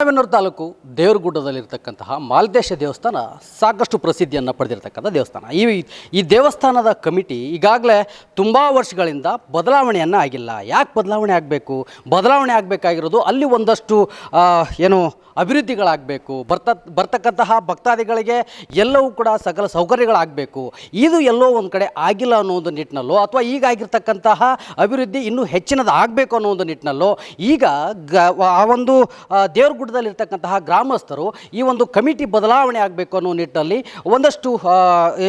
ರಾಮನಗರ ತಾಲೂಕು ದೇವರಗುಡ್ಡದಲ್ಲಿರ್ತಕ್ಕಂತಹ ಮಾಲ್ದೇಶ ದೇವಸ್ಥಾನ ಸಾಕಷ್ಟು ಪ್ರಸಿದ್ಧಿಯನ್ನು ಪಡೆದಿರತಕ್ಕಂಥ ದೇವಸ್ಥಾನ. ಈ ಈ ದೇವಸ್ಥಾನದ ಕಮಿಟಿ ಈಗಾಗಲೇ ತುಂಬ ವರ್ಷಗಳಿಂದ ಬದಲಾವಣೆಯನ್ನು ಆಗಿಲ್ಲ. ಯಾಕೆ ಬದಲಾವಣೆ ಆಗಬೇಕು? ಬದಲಾವಣೆ ಆಗಬೇಕಾಗಿರೋದು ಅಲ್ಲಿ ಒಂದಷ್ಟು ಏನು ಅಭಿವೃದ್ಧಿಗಳಾಗಬೇಕು. ಬರ್ತ ಬರ್ತಕ್ಕಂತಹ ಭಕ್ತಾದಿಗಳಿಗೆ ಎಲ್ಲವೂ ಕೂಡ ಸಕಲ ಸೌಕರ್ಯಗಳಾಗಬೇಕು. ಇದು ಎಲ್ಲೋ ಒಂದು ಕಡೆ ಆಗಿಲ್ಲ ಅನ್ನೋ ಒಂದು ನಿಟ್ಟಿನಲ್ಲೋ ಅಥವಾ ಈಗ ಆಗಿರ್ತಕ್ಕಂತಹ ಅಭಿವೃದ್ಧಿ ಇನ್ನೂ ಹೆಚ್ಚಿನದಾಗಬೇಕು ಅನ್ನೋ ಒಂದು ನಿಟ್ಟಿನಲ್ಲೋ ಈಗ ಗ ಆ ಒಂದು ಆ, ದೇವರಗುಡ್ಡದಲ್ಲಿರ್ತಕ್ಕಂತಹ ಗ್ರಾಮಸ್ಥರು ಈ ಒಂದು ಕಮಿಟಿ ಬದಲಾವಣೆ ಆಗಬೇಕು ಅನ್ನೋ ನಿಟ್ಟಿನಲ್ಲಿ ಒಂದಷ್ಟು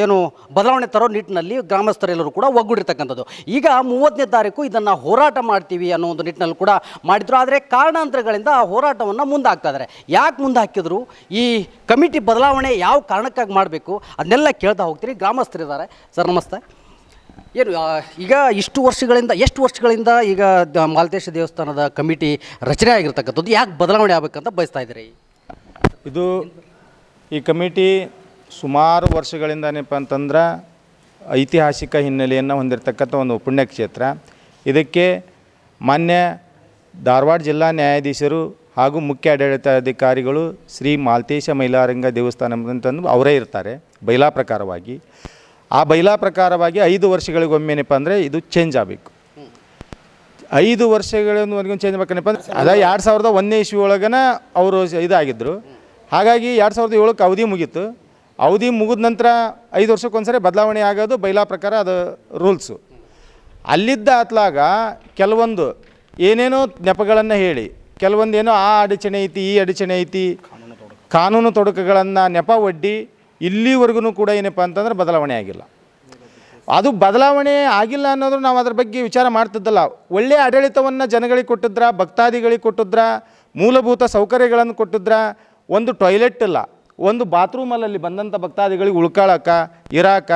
ಏನು ಬದಲಾವಣೆ ತರೋ ನಿಟ್ಟಿನಲ್ಲಿ ಗ್ರಾಮಸ್ಥರೆಲ್ಲರೂ ಕೂಡ ಒಗ್ಗೂಡಿರ್ತಕ್ಕಂಥದ್ದು. ಈಗ ಮೂವತ್ತನೇ ತಾರೀಕು ಇದನ್ನು ಹೋರಾಟ ಮಾಡ್ತೀವಿ ಅನ್ನೋ ಒಂದು ನಿಟ್ಟಿನಲ್ಲಿ ಕೂಡ ಮಾಡಿದ್ರು. ಆದರೆ ಕಾರಣಾಂತರಗಳಿಂದ ಆ ಹೋರಾಟವನ್ನು ಮುಂದಾಕ್ತಾ ಇದ್ದಾರೆ ಯಾಕೆ ಮುಂದೆ ಹಾಕಿದ್ರು ಈ ಕಮಿಟಿ ಬದಲಾವಣೆ ಯಾವ ಕಾರಣಕ್ಕಾಗಿ ಮಾಡಬೇಕು? ಅದನ್ನೆಲ್ಲ ಕೇಳ್ತಾ ಹೋಗ್ತೀರಿ. ಗ್ರಾಮಸ್ಥರಿದ್ದಾರೆ. ಸರ್, ನಮಸ್ತೆ. ಏನು ಈಗ ಇಷ್ಟು ವರ್ಷಗಳಿಂದ, ಎಷ್ಟು ವರ್ಷಗಳಿಂದ ಈಗ ದ- ಮಾಲ್ತೇಶ ದೇವಸ್ಥಾನದ ಕಮಿಟಿ ರಚನೆ ಆಗಿರ್ತಕ್ಕಂಥದ್ದು, ಯಾಕೆ ಬದಲಾವಣೆ ಆಗಬೇಕಂತ ಬಯಸ್ತಾ ಇದ್ದೀರಿ? ಇದು ಈ ಕಮಿಟಿ ಸುಮಾರು ವರ್ಷಗಳಿಂದ ಏನಪ್ಪ ಅಂತಂದ್ರೆ ಐತಿಹಾಸಿಕ ಹಿನ್ನೆಲೆಯನ್ನು ಹೊಂದಿರತಕ್ಕಂಥ ಒಂದು ಪುಣ್ಯಕ್ಷೇತ್ರ ಇದಕ್ಕೆ ಮಾನ್ಯ ಧಾರವಾಡ ಜಿಲ್ಲಾ ನ್ಯಾಯಾಧೀಶರು ಹಾಗೂ ಮುಖ್ಯ ಆಡಳಿತಾಧಿಕಾರಿಗಳು ಶ್ರೀ ಮಾಲ್ತೇಶ ಮೈಲಾರಂಗ ದೇವಸ್ಥಾನ ಅಂತಂದು ಅವರೇ ಇರ್ತಾರೆ, ಬೈಲಾ ಪ್ರಕಾರವಾಗಿ. ಆ ಬೈಲಾ ಪ್ರಕಾರವಾಗಿ ಐದು ವರ್ಷಗಳಿಗೊಮ್ಮೆನಪ್ಪ ಅಂದರೆ ಇದು ಚೇಂಜ್ ಆಗಬೇಕು. ಐದು ವರ್ಷಗಳವರೆಗೂ ಚೇಂಜ್ ಮಾಡ್ಬೇಕನಪ್ಪ ಅಂದ್ರೆ ಅದ ಎರಡು ಸಾವಿರದ ಒಂದನೇ ಇಸ್ವಿ ಒಳಗನ ಅವರು ಇದಾಗಿದ್ದರು ಹಾಗಾಗಿ ಎರಡು ಸಾವಿರದ ಏಳಕ್ಕೆ ಅವಧಿ ಮುಗೀತು. ಅವಧಿ ಮುಗಿದ ನಂತರ ಐದು ವರ್ಷಕ್ಕೊಂದ್ಸರಿ ಬದಲಾವಣೆ ಆಗೋದು ಬೈಲಾ ಪ್ರಕಾರ ಅದು ರೂಲ್ಸು. ಅಲ್ಲಿದ್ದ ಅತ್ಲಾಗ ಕೆಲವೊಂದು ಏನೇನೋ ನೆಪಗಳನ್ನು ಹೇಳಿ, ಕೆಲವೊಂದೇನೋ ಆ ಅಡಚಣೆ ಐತಿ, ಈ ಅಡಚಣೆ ಐತಿ, ಕಾನೂನು ತೊಡಕುಗಳನ್ನು ನೆಪ ಒಡ್ಡಿ ಇಲ್ಲಿವರೆಗೂ ಕೂಡ ಏನಪ್ಪ ಅಂತಂದ್ರೆ ಬದಲಾವಣೆ ಆಗಿಲ್ಲ. ಅದು ಬದಲಾವಣೆ ಆಗಿಲ್ಲ ಅನ್ನೋದು ನಾವು ಅದ್ರ ಬಗ್ಗೆ ವಿಚಾರ ಮಾಡ್ತಿದ್ದಲ್ಲ. ಒಳ್ಳೆಯ ಆಡಳಿತವನ್ನು ಜನಗಳಿಗೆ ಕೊಟ್ಟಿದ್ರ, ಭಕ್ತಾದಿಗಳಿಗೆ ಕೊಟ್ಟಿದ್ರ, ಮೂಲಭೂತ ಸೌಕರ್ಯಗಳನ್ನು ಕೊಟ್ಟಿದ್ರ, ಒಂದು ಟಾಯ್ಲೆಟ್ ಇಲ್ಲ, ಒಂದು ಬಾತ್ರೂಮಲ್ಲಿ ಬಂದಂಥ ಭಕ್ತಾದಿಗಳಿಗೆ ಉಳ್ಕೊಳಕ, ಇರಾಕ,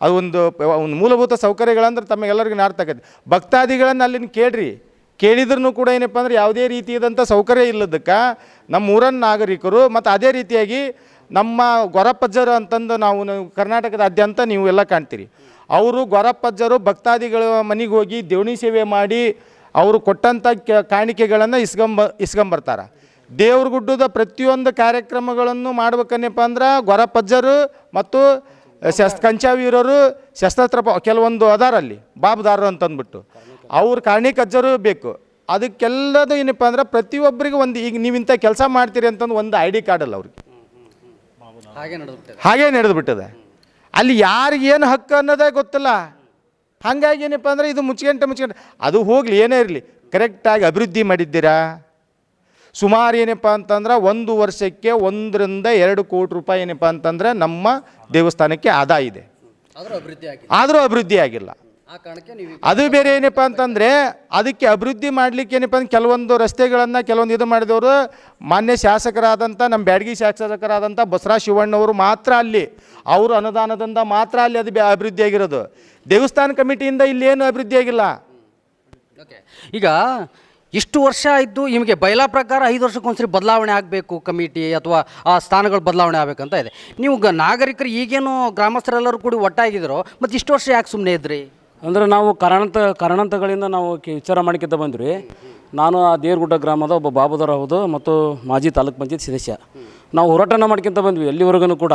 ಅದು ಒಂದು ಒಂದು ಮೂಲಭೂತ ಸೌಕರ್ಯಗಳಂದ್ರೆ ತಮಗೆಲ್ಲರಿಗೂ ನಾರ್ತಕ್ಕೈತಿ ಭಕ್ತಾದಿಗಳನ್ನು ಅಲ್ಲಿನ ಕೇಳ್ರಿ. ಕೇಳಿದ್ರೂ ಕೂಡ ಏನಪ್ಪ ಅಂದ್ರೆ ಯಾವುದೇ ರೀತಿಯಾದಂಥ ಸೌಕರ್ಯ ಇಲ್ಲದಕ್ಕೆ ನಮ್ಮ ಊರನ್ನ ನಾಗರಿಕರು ಮತ್ತು ಅದೇ ರೀತಿಯಾಗಿ ನಮ್ಮ ಗೊರಪ್ಪಜ್ಜರು ಅಂತಂದು ನಾವು ಕರ್ನಾಟಕದಾದ್ಯಂತ ನೀವು ಎಲ್ಲ ಕಾಣ್ತೀರಿ. ಅವರು ಗೊರಪ್ಪಜ್ಜರು ಭಕ್ತಾದಿಗಳ ಮನೆಗೆ ಹೋಗಿ ದೇವಣಿ ಸೇವೆ ಮಾಡಿ ಅವರು ಕೊಟ್ಟಂಥ ಕಾಣಿಕೆಗಳನ್ನು ಇಸ್ಕೊಂಬ ಇಸ್ಕೊಂಬರ್ತಾರೆ ದೇವ್ರ ಗುಡ್ಡದ ಪ್ರತಿಯೊಂದು ಕಾರ್ಯಕ್ರಮಗಳನ್ನು ಮಾಡ್ಬೇಕನ್ನಪ್ಪ ಅಂದ್ರೆ ಗೊರಪ್ಪಜ್ಜರು ಮತ್ತು ಶಸ್, ಕಂಚಾವೀರರು ಶಸ್ತ್ರ ಕೆಲವೊಂದು ಅದಾರಲ್ಲಿ, ಬಾಬ್ದಾರರು ಅಂತಂದ್ಬಿಟ್ಟು. ಅವ್ರ ಕಾಣಿಕಜ್ಜರು ಬೇಕು. ಅದಕ್ಕೆಲ್ಲದು ಏನಪ್ಪ ಅಂದ್ರೆ ಪ್ರತಿಯೊಬ್ಬರಿಗೂ ಒಂದು, ಈಗ ನೀವು ಇಂಥ ಕೆಲಸ ಮಾಡ್ತೀರಿ ಅಂತಂದು ಒಂದು ಐ ಡಿ ಕಾರ್ಡ್ ಅವ್ರಿಗೆ. ಹಾಗೆ ನಡೆದುಬಿಟ್ಟಿದೆ ಹಾಗೇ ನಡೆದು ಬಿಟ್ಟದೆ ಅಲ್ಲಿ ಯಾರಿಗೆ ಏನು ಹಕ್ಕು ಅನ್ನೋದೇ ಗೊತ್ತಿಲ್ಲ. ಹಾಗಾಗಿ ಏನಪ್ಪ ಅಂದರೆ ಇದು ಮುಚ್ಕೊಂಡೆ ಮುಚ್ಕೊಂಡೆ ಅದು ಹೋಗಲಿ ಏನೇ ಇರಲಿ ಕರೆಕ್ಟಾಗಿ ಅಭಿವೃದ್ಧಿ ಮಾಡಿದ್ದೀರಾ? ಸುಮಾರು ಏನಪ್ಪ ಅಂತಂದ್ರೆ ಒಂದು ವರ್ಷಕ್ಕೆ ಒಂದರಿಂದ ಎರಡು ಕೋಟಿ ರೂಪಾಯಿ ಏನಪ್ಪ ಅಂತಂದ್ರೆ ನಮ್ಮ ದೇವಸ್ಥಾನಕ್ಕೆ ಆದಾಯ ಇದೆ. ಆದರೂ ಅಭಿವೃದ್ಧಿ ಆಗಿದೆ ಆದರೂ ಅಭಿವೃದ್ಧಿ ಆಗಿಲ್ಲ. ಅದು ಬೇರೆ ಏನಪ್ಪ ಅಂತಂದರೆ ಅದಕ್ಕೆ ಅಭಿವೃದ್ಧಿ ಮಾಡಲಿಕ್ಕೆ ಏನಪ್ಪ ಅಂದ್ರೆ ಕೆಲವೊಂದು ರಸ್ತೆಗಳನ್ನು ಕೆಲವೊಂದು ಇದು ಮಾಡಿದವರು ಮಾನ್ಯ ಶಾಸಕರಾದಂಥ ನಮ್ಮ ಬ್ಯಾಡಗಿ ಶಾಸಕರಾದಂಥ ಬಸವರಾಜ ಶಿವಣ್ಣವರು ಮಾತ್ರ ಅಲ್ಲಿ. ಅವರು ಅನುದಾನದಿಂದ ಮಾತ್ರ ಅಲ್ಲಿ ಅದು ಅಭಿವೃದ್ಧಿ ಆಗಿರೋದು. ದೇವಸ್ಥಾನ ಕಮಿಟಿಯಿಂದ ಇಲ್ಲಿ ಏನು ಅಭಿವೃದ್ಧಿ ಆಗಿಲ್ಲ. ಓಕೆ. ಈಗ ಇಷ್ಟು ವರ್ಷ ಆಯಿತು ನಿಮಗೆ ಬಯಲಾ ಪ್ರಕಾರ ಐದು ವರ್ಷಕ್ಕೊಂದ್ಸರಿ ಬದಲಾವಣೆ ಆಗಬೇಕು ಕಮಿಟಿ ಅಥವಾ ಆ ಸ್ಥಾನಗಳು ಬದಲಾವಣೆ ಆಗಬೇಕಂತ ಇದೆ. ನೀವು ನಾಗರಿಕರು ಈಗೇನು ಗ್ರಾಮಸ್ಥರೆಲ್ಲರೂ ಕೂಡ ಒಟ್ಟಾಗಿದ್ರು ಮತ್ತು ಇಷ್ಟು ವರ್ಷ ಯಾಕೆ ಸುಮ್ಮನೆ ಇದ್ರಿ? ಅಂದರೆ ನಾವು ಕಾರಣಂತ, ಕಾರಣಾಂತಗಳಿಂದ ನಾವು ಕಿ- ವಿಚಾರ ಮಾಡ್ಕೊತ ಬಂದ್ವಿ. ನಾನು ಆ ದೇವ್ರಗುಡ್ಡ ಗ್ರಾಮದ ಒಬ್ಬ ಬಾಬುದರ ಹೌದು, ಮತ್ತು ಮಾಜಿ ತಾಲೂಕು ಪಂಚಾಯತ್ ಸದಸ್ಯ. ನಾವು ಹೋರಾಟನ ಮಾಡ್ಕೊತ ಬಂದ್ವಿ ಎಲ್ಲಿವರೆಗೂ ಕೂಡ.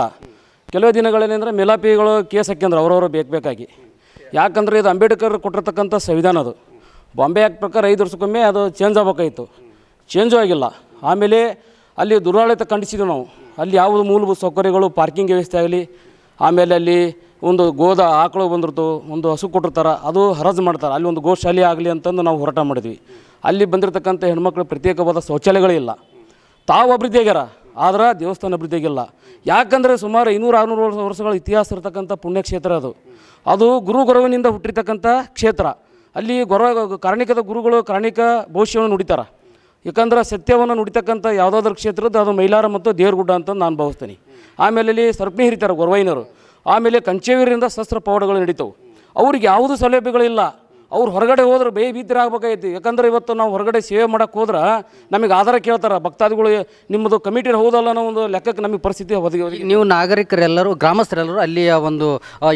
ಕೆಲವು ದಿನಗಳಲ್ಲಿ ಅಂದರೆ ಮೇಲಾಪಿಗಳು, ಕೇಸ್ ಹಾಕ್ಯಂದ್ರೆ ಅವರವರು ಬೇಕು ಬೇಕಾಗಿ. ಯಾಕಂದರೆ ಇದು ಅಂಬೇಡ್ಕರ್ ಕೊಟ್ಟಿರ್ತಕ್ಕಂಥ ಸಂವಿಧಾನ ಅದು. ಬಾಂಬೆ ಆ್ಯಕ್ಟ್ ಪ್ರಕಾರ ಐದು ವರ್ಷಕ್ಕೊಮ್ಮೆ ಅದು ಚೇಂಜ್ ಆಗಬೇಕಾಯಿತು. ಚೇಂಜು ಆಗಿಲ್ಲ. ಆಮೇಲೆ ಅಲ್ಲಿ ದುರಾಡಳಿತ ಖಂಡಿಸಿದ್ವಿ ನಾವು. ಅಲ್ಲಿ ಯಾವುದು ಮೂಲಭೂತ ಸೌಕರ್ಯಗಳು ಪಾರ್ಕಿಂಗ್ ವ್ಯವಸ್ಥೆ ಆಗಲಿ, ಆಮೇಲೆ ಅಲ್ಲಿ ಒಂದು ಗೋದ ಆಕಳು ಬಂದಿರ್ತು, ಒಂದು ಹಸು ಕೊಟ್ಟಿರ್ತಾರೆ, ಅದು ಹರಾಜು ಮಾಡ್ತಾರೆ. ಅಲ್ಲಿ ಒಂದು ಗೋಶಾಲೆ ಆಗಲಿ ಅಂತಂದು ನಾವು ಹೋರಾಟ ಮಾಡಿದ್ವಿ. ಅಲ್ಲಿ ಬಂದಿರತಕ್ಕಂಥ ಹೆಣ್ಮಕ್ಳು ಪ್ರತ್ಯೇಕವಾದ ಶೌಚಾಲಯಗಳಿಲ್ಲ ತಾವು ಅಭಿವೃದ್ಧಿ ಆಗ್ಯಾರ ಆದ್ರೆ ದೇವಸ್ಥಾನ ಅಭಿವೃದ್ಧಿ ಆಗಿಲ್ಲ ಯಾಕಂದರೆ ಸುಮಾರು ಐನೂರು ಆರುನೂರು ವರ್ಷ ವರ್ಷಗಳ ಇತಿಹಾಸ ಇರತಕ್ಕಂಥ ಪುಣ್ಯಕ್ಷೇತ್ರ ಅದು. ಅದು ಗುರು ಗೊರವಿನಿಂದ ಹುಟ್ಟಿರ್ತಕ್ಕಂಥ ಕ್ಷೇತ್ರ. ಅಲ್ಲಿ ಗೊರ ಕಾರಣಿಕದ ಗುರುಗಳು, ಕಾರಣಿಕ ಭವಿಷ್ಯವನ್ನು ನುಡಿತಾರೆ. ಯಾಕಂದ್ರೆ ಸತ್ಯವನ್ನು ನುಡಿತಕ್ಕಂಥ ಯಾವುದಾದ್ರೂ ಕ್ಷೇತ್ರದ್ದು ಅದು ಮೈಲಾರ ಮತ್ತು ದೇವ್ರಗುಡ್ಡ ಅಂತ ನಾನು ಭಾವಿಸ್ತೀನಿ. ಆಮೇಲೆ ಅಲ್ಲಿ ಸರ್ಪಣಿ ಹಿರಿತಾರೆ, ಗೊರವೈನರು. ಆಮೇಲೆ ಕಂಚೇವೀರಿಂದ ಶಸ್ತ್ರ ಪವಾಡಗಳು ನಡೀತವು. ಅವ್ರಿಗೆ ಯಾವುದೂ ಸೌಲಭ್ಯಗಳಿಲ್ಲ. ಅವ್ರು ಹೊರಗಡೆ ಹೋದ್ರೆ ಬೇ ಭೀತಿರ ಆಗ್ಬೇಕಾಗೈತಿ ಯಾಕಂದ್ರೆ ಇವತ್ತು ನಾವು ಹೊರಗಡೆ ಸೇವೆ ಮಾಡೋಕ್ಕೆ ಹೋದ್ರೆ ನಮಗೆ ಆಧಾರ ಕೇಳ್ತಾರೆ. ಭಕ್ತಾದಿಗಳು ನಿಮ್ಮದು ಕಮಿಟಿ ಹೋದಲ್ಲ ಅನ್ನೋ ಒಂದು ಲೆಕ್ಕಕ್ಕೆ ನಮಗೆ ಪರಿಸ್ಥಿತಿ ಒದಗಿ ನೀವು ನಾಗರಿಕರೆಲ್ಲರೂ ಗ್ರಾಮಸ್ಥರೆಲ್ಲರೂ ಅಲ್ಲಿಯ ಒಂದು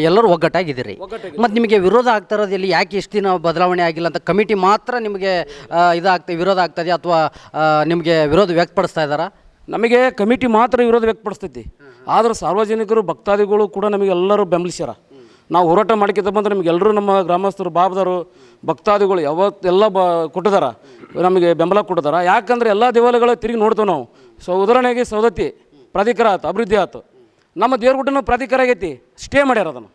ಎಲ್ಲರೂ ಒಗ್ಗಟ್ಟಾಗಿದ್ದೀರಿ. ಮತ್ತು ನಿಮಗೆ ವಿರೋಧ ಆಗ್ತಾ ಇರೋದು ಇಲ್ಲಿ ಯಾಕೆ ಇಷ್ಟು ದಿನ ಬದಲಾವಣೆ ಆಗಿಲ್ಲ ಅಂತ ಕಮಿಟಿ ಮಾತ್ರ ನಿಮಗೆ ಇದಾಗ್ತದೆ ವಿರೋಧ ಆಗ್ತದೆ ಅಥವಾ ನಿಮಗೆ ವಿರೋಧ ವ್ಯಕ್ತಪಡಿಸ್ತಾ ಇದ್ದಾರಾ? ನಮಗೆ ಕಮಿಟಿ ಮಾತ್ರ ವಿರೋಧ ವ್ಯಕ್ತಪಡಿಸ್ತೈತಿ. ಆದರೆ ಸಾರ್ವಜನಿಕರು, ಭಕ್ತಾದಿಗಳು ಕೂಡ ನಮಗೆಲ್ಲರೂ ಬೆಂಬಲಿಸ್ಯಾರ. ನಾವು ಹೋರಾಟ ಮಾಡ್ಕೊತ ಬಂದ್ರೆ ನಮಗೆಲ್ಲರೂ ನಮ್ಮ ಗ್ರಾಮಸ್ಥರು, ಬಾಬದರು, ಭಕ್ತಾದಿಗಳು ಯಾವತ್ತೆಲ್ಲ ಬ ಕೊಟ್ಟಿದಾರ. ನಮಗೆ ಬೆಂಬಲ ಕೊಟ್ಟಿದಾರ. ಯಾಕಂದ್ರೆ ಎಲ್ಲ ದೇವಾಲಯಗಳು ತಿರುಗಿ ನೋಡ್ತೇವೆ ನಾವು. ಸೊ ಉದಾಹರಣೆಗೆ ಸೌದತ್ತಿ ಪ್ರಾಧಿಕಾರ ಆಯ್ತು ಅಭಿವೃದ್ಧಿ ಆಯ್ತು ನಮ್ಮ ದೇವ್ರಗುಡ್ಡನೂ ಪ್ರಾಧಿಕಾರ ಆಗೈತಿ. ಸ್ಟೇ ಮಾಡ್ಯಾರ ಅದನ್ನು.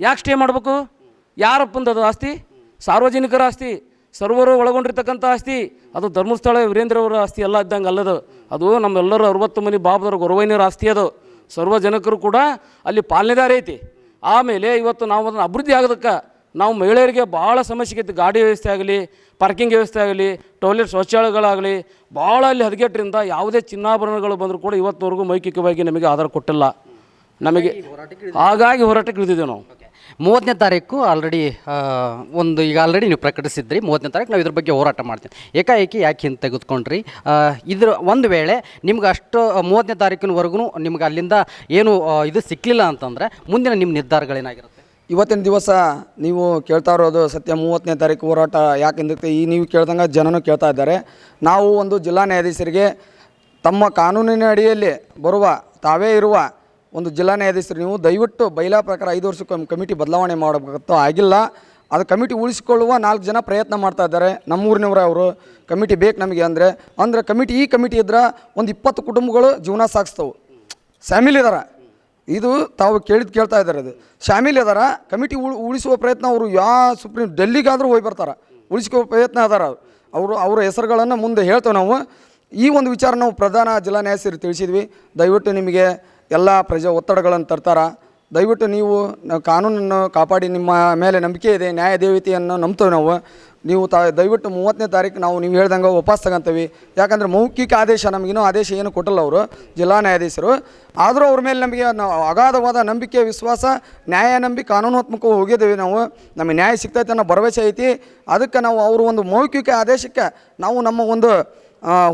ಯಾಕೆ ಸ್ಟೇ ಮಾಡಬೇಕು? ಯಾರಪ್ಪಂದು ಅದು ಆಸ್ತಿ? ಸಾರ್ವಜನಿಕರ ಆಸ್ತಿ. ಸರ್ವರು ಒಳಗೊಂಡಿರ್ತಕ್ಕಂಥ ಆಸ್ತಿ, ಅದು ಧರ್ಮಸ್ಥಳ ವೀರೇಂದ್ರ ಅವರ ಆಸ್ತಿ ಎಲ್ಲ ಇದ್ದಂಗೆ ಅಲ್ಲದು. ಅದು ನಮ್ಮೆಲ್ಲರೂ ಅರವತ್ತು ಮನೆ ಬಾಬದವ್ರ ಗೊರವೈನಿಯರ ಆಸ್ತಿ ಅದು. ಸರ್ವ ಜನಕರು ಕೂಡ ಅಲ್ಲಿ ಪಾಲನೆದಾರ ಐತಿ. ಆಮೇಲೆ ಇವತ್ತು ನಾವು ಅದನ್ನು ಅಭಿವೃದ್ಧಿ ಆಗೋದಕ್ಕೆ ನಾವು ಮಹಿಳೆಯರಿಗೆ ಭಾಳ ಸಮಸ್ಯೆ ಐತಿ ಗಾಡಿ ವ್ಯವಸ್ಥೆ ಆಗಲಿ ಪಾರ್ಕಿಂಗ್ ವ್ಯವಸ್ಥೆ ಆಗಲಿ ಟಾಯ್ಲೆಟ್ ಶೌಚಾಲಯಗಳಾಗಲಿ, ಭಾಳ ಅಲ್ಲಿ ಹದಗೆಟ್ರಿಂದ ಯಾವುದೇ ಚಿನ್ನಾಭರಣಗಳು ಬಂದರೂ ಕೂಡ ಇವತ್ತಿನವರೆಗೂ ಮೈಕಿಕವಾಗಿ ನಮಗೆ ಆಧಾರ ಕೊಟ್ಟಿಲ್ಲ. ನಮಗೆ ಹಾಗಾಗಿ ಹೋರಾಟಕ್ಕೆ ಇಳಿದಿದ್ದೇವೆ. ನಾವು. ಮೂವತ್ತನೇ ತಾರೀಕು ಆಲ್ರೆಡಿ ಒಂದು ಈಗ ಆಲ್ರೆಡಿ ನೀವು ಪ್ರಕಟಿಸಿದ್ರಿ. ಮೂವತ್ತನೇ ತಾರೀಕು ನಾವು ಇದ್ರ ಬಗ್ಗೆ ಹೋರಾಟ ಮಾಡ್ತೀವಿ. ಏಕಾಏಕಿ ಯಾಕೆ ಹಿಂದೆ ತೆಗೆದುಕೊಂಡ್ರಿ? ಇದ್ರ ಒಂದು ವೇಳೆ ನಿಮ್ಗೆ ಅಷ್ಟು ಮೂವತ್ತನೇ ತಾರೀಕಿನವರೆಗೂ ನಿಮ್ಗೆ ಅಲ್ಲಿಂದ ಏನು ಇದು ಸಿಕ್ಕಲಿಲ್ಲ ಅಂತಂದರೆ ಮುಂದಿನ ನಿಮ್ಮ ನಿರ್ಧಾರಗಳೇನಾಗಿರುತ್ತೆ ಇವತ್ತಿನ ದಿವಸ ನೀವು ಕೇಳ್ತಾ ಇರೋದು ಸತ್ಯ ಮೂವತ್ತನೇ ತಾರೀಕು ಹೋರಾಟ ಯಾಕೆಂದ್ರೆ ಈ ನೀವು ಕೇಳ್ದಂಗೆ ಜನನು ಕೇಳ್ತಾ ಇದ್ದಾರೆ. ನಾವು ಒಂದು ಜಿಲ್ಲಾ ನ್ಯಾಯಾಧೀಶರಿಗೆ ತಮ್ಮ ಕಾನೂನಿನ ಅಡಿಯಲ್ಲಿ ಬರುವ ತಾವೇ ಇರುವ ಒಂದು ಜಿಲ್ಲಾ ನ್ಯಾಯಾಧೀಶರು, ನೀವು ದಯವಿಟ್ಟು ಬೈಲಾ ಪ್ರಕಾರ ಐದು ವರ್ಷಕ್ಕೊಮ್ಮೆ ಕಮಿಟಿ ಬದಲಾವಣೆ ಮಾಡಬೇಕಂತ ಆಗಿಲ್ಲ. ಅದು ಕಮಿಟಿ ಉಳಿಸಿಕೊಳ್ಳುವ ನಾಲ್ಕು ಜನ ಪ್ರಯತ್ನ ಮಾಡ್ತಾ ಇದ್ದಾರೆ ನಮ್ಮೂರಿನವರೇ ಅವರು. ಕಮಿಟಿ ಬೇಕು ನಮಗೆ ಅಂದರೆ ಅಂದರೆ ಕಮಿಟಿ, ಈ ಕಮಿಟಿ ಇದ್ರೆ ಒಂದು ಇಪ್ಪತ್ತು ಕುಟುಂಬಗಳು ಜೀವನ ಸಾಗಿಸ್ತವು. ಫ್ಯಾಮಿಲಿ ಇದಾರ. ಇದು ತಾವು ಕೇಳಿದ ಕೇಳ್ತಾ ಇದ್ದಾರೆ ಅದು. ಶಾಮಿಲ್ ಅದಾರ ಕಮಿಟಿ ಉಳ್, ಉಳಿಸುವ ಪ್ರಯತ್ನ ಅವರು ಯಾ ಸುಪ್ರೀಂ, ಡೆಲ್ಲಿಗಾದರೂ ಹೋಗಿ ಬರ್ತಾರೆ. ಉಳಿಸಿಕೊಳ್ಳುವ ಪ್ರಯತ್ನ ಅದಾರ ಅವ್ರು. ಅವರು ಹೆಸರುಗಳನ್ನು ಮುಂದೆ ಹೇಳ್ತೇವೆ ನಾವು. ಈ ಒಂದು ವಿಚಾರ ನಾವು ಪ್ರಧಾನ ಜಿಲ್ಲಾ ನ್ಯಾಯಾಧೀಶರಿಗೆ ತಿಳಿಸಿದ್ವಿ. ದಯವಿಟ್ಟು ನಿಮಗೆ ಎಲ್ಲ ಪ್ರಜೆ ಒತ್ತಡಗಳನ್ನು ತರ್ತಾರ. ದಯವಿಟ್ಟು ನೀವು ಕಾನೂನನ್ನು ಕಾಪಾಡಿ, ನಿಮ್ಮ ಮೇಲೆ ನಂಬಿಕೆ ಇದೆ, ನ್ಯಾಯ ದೇವತೆಯನ್ನು ನಂಬ್ತೇವೆ ನಾವು. ನೀವು ತಾ, ದಯವಿಟ್ಟು ಮೂವತ್ತನೇ ತಾರೀಕು ನಾವು ನೀವು ಹೇಳ್ದಂಗೆ ವಾಪಸ್ ತಗೊಂತೀವಿ. ಯಾಕಂದರೆ ಮೌಖಿಕ ಆದೇಶ ನಮಗಿನ್ನೂ ಆದೇಶ ಏನು ಕೊಟ್ಟಲ್ಲ ಅವರು, ಜಿಲ್ಲಾ ನ್ಯಾಯಾಧೀಶರು. ಆದರೂ ಅವ್ರ ಮೇಲೆ ನಮಗೆ ನಾವು ಅಗಾಧವಾದ ನಂಬಿಕೆ, ವಿಶ್ವಾಸ, ನ್ಯಾಯ ನಂಬಿ ಕಾನೂನಾತ್ಮಕ ಹೋಗಿದ್ದೇವೆ ನಾವು. ನಮಗೆ ನ್ಯಾಯ ಸಿಗ್ತೈತೆ ಅನ್ನೋ ಭರವಸೆ ಐತಿ. ಅದಕ್ಕೆ ನಾವು ಅವರು ಒಂದು ಮೌಖಿಕ ಆದೇಶಕ್ಕೆ ನಾವು ನಮ್ಮ ಒಂದು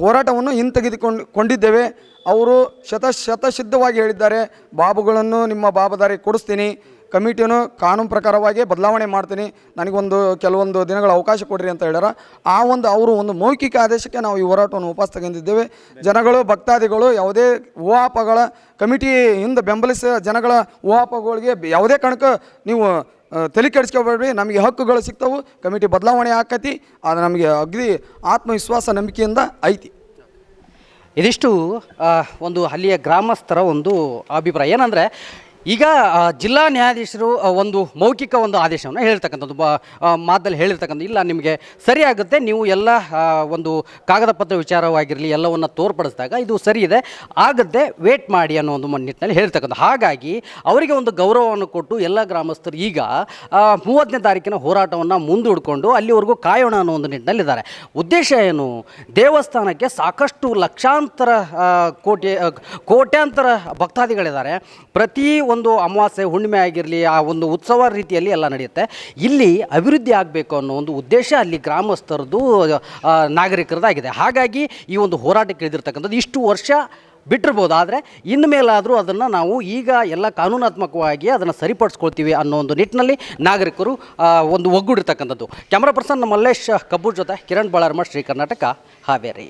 ಹೋರಾಟವನ್ನು ಹಿಂತೆಗೆದುಕೊಂಡು, ಕೊಂಡಿದ್ದೇವೆ. ಅವರು ಶತ, ಶತಸಿದ್ಧವಾಗಿ ಹೇಳಿದ್ದಾರೆ. ಬಾಬುಗಳನ್ನು ನಿಮ್ಮ ಬಾಬುದಾರಿ ಕೊಡಿಸ್ತೀನಿ. ಕಮಿಟಿಯನ್ನು ಕಾನೂನು ಪ್ರಕಾರವಾಗಿ ಬದಲಾವಣೆ ಮಾಡ್ತೀನಿ. ನನಗೊಂದು ಕೆಲವೊಂದು ದಿನಗಳ ಅವಕಾಶ ಕೊಡ್ರಿ ಅಂತ ಹೇಳ್ಯಾರ. ಆ ಒಂದು ಅವರು ಒಂದು ಮೌಖಿಕ ಆದೇಶಕ್ಕೆ ನಾವು ಈ ಹೋರಾಟವನ್ನು ವಾಪಸ್ ತಗೊಂಡಿದ್ದೇವೆ ಜನಗಳು, ಭಕ್ತಾದಿಗಳು ಯಾವುದೇ ಊಹಾಪಗಳ ಕಮಿಟಿ ಹಿಂದೆ ಬೆಂಬಲಿಸಿದ ಜನಗಳ ಊಹಾಪಗಳಿಗೆ ಯಾವುದೇ ಕಣಕ್ಕೆ ನೀವು ತಲೆ ಕೆಡಿಸ್ಕೊಬೇಡ್ರಿ, ನಮಗೆ ಹಕ್ಕುಗಳು ಸಿಗ್ತವು, ಕಮಿಟಿ ಬದಲಾವಣೆ ಆಕತಿ ಅದು ನಮಗೆ ಅಗ್ದಿ ಆತ್ಮವಿಶ್ವಾಸ ನಂಬಿಕೆಯಿಂದ ಐತಿ. ಇದಿಷ್ಟು ಒಂದು ಅಲ್ಲಿಯ ಗ್ರಾಮಸ್ಥರ ಒಂದು ಅಭಿಪ್ರಾಯ. ಏನಂದರೆ ಈಗ ಜಿಲ್ಲಾ ನ್ಯಾಯಾಧೀಶರು ಒಂದು ಮೌಖಿಕ ಒಂದು ಆದೇಶವನ್ನು ಹೇಳಿರ್ತಕ್ಕಂಥದ್ದು, ಬ ಮಾತಲ್ಲಿ ಹೇಳಿರ್ತಕ್ಕಂಥ ಇಲ್ಲ, ನಿಮಗೆ ಸರಿ ಆಗುತ್ತೆ, ನೀವು ಎಲ್ಲ ಒಂದು ಕಾಗದ ಪತ್ರ ವಿಚಾರವಾಗಿರಲಿ, ಎಲ್ಲವನ್ನು ತೋರ್ಪಡಿಸಿದಾಗ ಇದು ಸರಿ ಇದೆ ಆಗುತ್ತೆ ವೇಟ್ ಮಾಡಿ ಅನ್ನೋ ಒಂದು ನಿಟ್ಟಿನಲ್ಲಿ ಹೇಳ್ತಕ್ಕಂಥ ಹಾಗಾಗಿ, ಅವರಿಗೆ ಒಂದು ಗೌರವವನ್ನು ಕೊಟ್ಟು ಎಲ್ಲ ಗ್ರಾಮಸ್ಥರು ಈಗ ಮೂವತ್ತನೇ ತಾರೀಕಿನ ಹೋರಾಟವನ್ನು ಮುಂದೂಡಿಕೊಂಡು ಅಲ್ಲಿವರೆಗೂ ಕಾಯೋಣ ಅನ್ನೋ ಒಂದು ನಿಟ್ಟಿನಲ್ಲಿದ್ದಾರೆ. ಉದ್ದೇಶ ಏನು? ದೇವಸ್ಥಾನಕ್ಕೆ ಸಾಕಷ್ಟು ಲಕ್ಷಾಂತರ ಕೋಟಿ ಕೋಟ್ಯಾಂತರ ಭಕ್ತಾದಿಗಳಿದ್ದಾರೆ. ಪ್ರತಿ ಅಮಾವಾಸ್ಯೆ ಹುಣ್ಣಿಮೆ ಆಗಿರಲಿ, ಆ ಒಂದು ಉತ್ಸವ ರೀತಿಯಲ್ಲಿ ಎಲ್ಲ ನಡೆಯುತ್ತೆ. ಇಲ್ಲಿ ಅಭಿವೃದ್ಧಿ ಆಗಬೇಕು ಅನ್ನೋ ಒಂದು ಉದ್ದೇಶ ಅಲ್ಲಿ ಗ್ರಾಮಸ್ಥರದ್ದು ನಾಗರಿಕರದಾಗಿದೆ ಹಾಗಾಗಿ ಈ ಒಂದು ಹೋರಾಟಕ್ಕೆ ಇಳಿದಿರ್ತಕ್ಕಂಥದ್ದು ಇಷ್ಟು ವರ್ಷ ಬಿಟ್ಟಿರ್ಬೋದು. ಆದರೆ ಇನ್ನು ಮೇಲಾದರೂ ಅದನ್ನು ನಾವು ಈಗ ಎಲ್ಲ ಕಾನೂನಾತ್ಮಕವಾಗಿ ಅದನ್ನು ಸರಿಪಡಿಸ್ಕೊಳ್ತೀವಿ ಅನ್ನೋ ಒಂದು ನಿಟ್ಟಿನಲ್ಲಿ ನಾಗರಿಕರು ಒಂದು ಒಗ್ಗೂಡಿರ್ತಕ್ಕಂಥದ್ದು. ಕ್ಯಾಮ್ರಾ ಪರ್ಸನ್ ಮಲ್ಲೇಶ್ ಕಬ್ಬೂರ್ ಜೊತೆ ಕಿರಣ್ ಬಾಳರ್ಮ ಶ್ರೀ ಕರ್ನಾಟಕ ಹಾವೇರಿ.